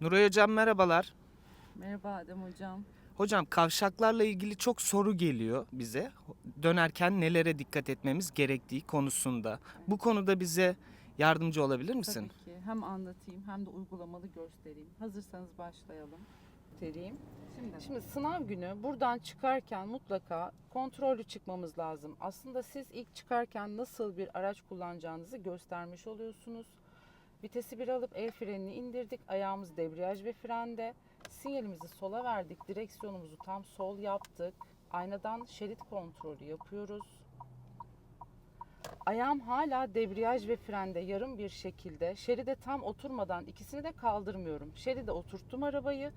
Nuray Hocam merhabalar. Merhaba Adem Hocam. Hocam kavşaklarla ilgili çok soru geliyor bize. Dönerken nelere dikkat etmemiz gerektiği konusunda. Bu konuda bize yardımcı olabilir misin? Tabii ki hem anlatayım hem de uygulamalı göstereyim. Hazırsanız başlayalım. Göstereyim. Şimdi, Şimdi sınav günü buradan çıkarken mutlaka kontrollü çıkmamız lazım. Aslında siz ilk çıkarken nasıl bir araç kullanacağınızı göstermiş oluyorsunuz. Vitesi bir alıp el frenini indirdik. Ayağımız debriyaj ve frende. Sinyalimizi sola verdik. Direksiyonumuzu tam sol yaptık. Aynadan şerit kontrolü yapıyoruz. Ayağım hala debriyaj ve frende yarım bir şekilde. Şeride tam oturmadan ikisini de kaldırmıyorum. Şeride oturttum arabayı.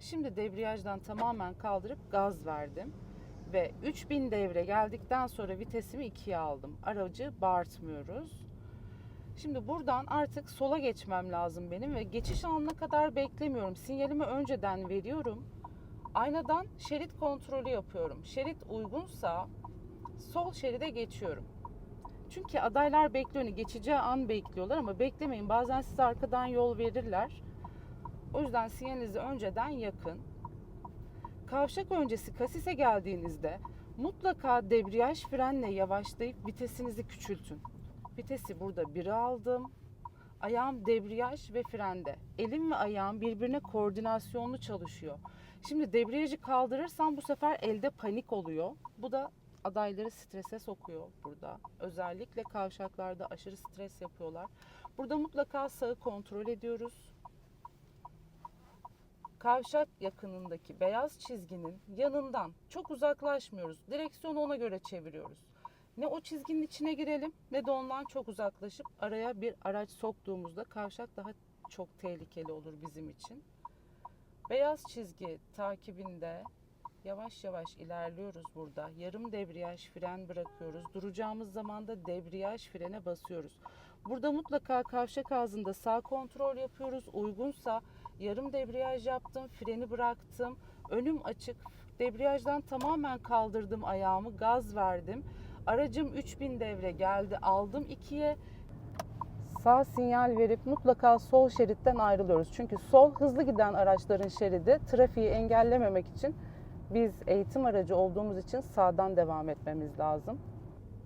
Şimdi debriyajdan tamamen kaldırıp gaz verdim. Ve 3000 devre geldikten sonra vitesimi ikiye aldım. Aracı bağırtmıyoruz. Şimdi buradan artık sola geçmem lazım benim ve geçiş anına kadar beklemiyorum. Sinyalimi önceden veriyorum. Aynadan şerit kontrolü yapıyorum. Şerit uygunsa sol şeride geçiyorum. Çünkü adaylar bekliyor. Geçeceği an bekliyorlar ama beklemeyin. Bazen size arkadan yol verirler. O yüzden sinyalinizi önceden yakın. Kavşak öncesi kasise geldiğinizde mutlaka debriyaj frenle yavaşlayıp vitesinizi küçültün. Vitesi burada 1'e aldım. Ayağım debriyaj ve frende. Elim ve ayağım birbirine koordinasyonlu çalışıyor. Şimdi debriyajı kaldırırsam bu sefer elde panik oluyor. Bu da adayları strese sokuyor burada. Özellikle kavşaklarda aşırı stres yapıyorlar. Burada mutlaka sağı kontrol ediyoruz. Kavşak yakınındaki beyaz çizginin yanından çok uzaklaşmıyoruz. Direksiyonu ona göre çeviriyoruz. Ne o çizginin içine girelim ne de ondan çok uzaklaşıp araya bir araç soktuğumuzda kavşak daha çok tehlikeli olur bizim için. Beyaz çizgi takibinde yavaş yavaş ilerliyoruz burada. Yarım debriyaj fren bırakıyoruz. Duracağımız zaman da debriyaj frene basıyoruz. Burada mutlaka kavşak ağzında sağ kontrol yapıyoruz. Uygunsa yarım debriyaj yaptım, freni bıraktım. Önüm açık. Debriyajdan tamamen kaldırdım ayağımı, gaz verdim. Aracım 3000 devre geldi. Aldım ikiye. Sağ sinyal verip mutlaka sol şeritten ayrılıyoruz. Çünkü sol hızlı giden araçların şeridi. Trafiği engellememek için biz eğitim aracı olduğumuz için sağdan devam etmemiz lazım.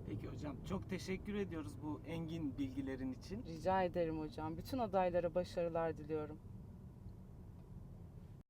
Peki hocam çok teşekkür ediyoruz bu engin bilgilerin için. Rica ederim hocam. Bütün adaylara başarılar diliyorum.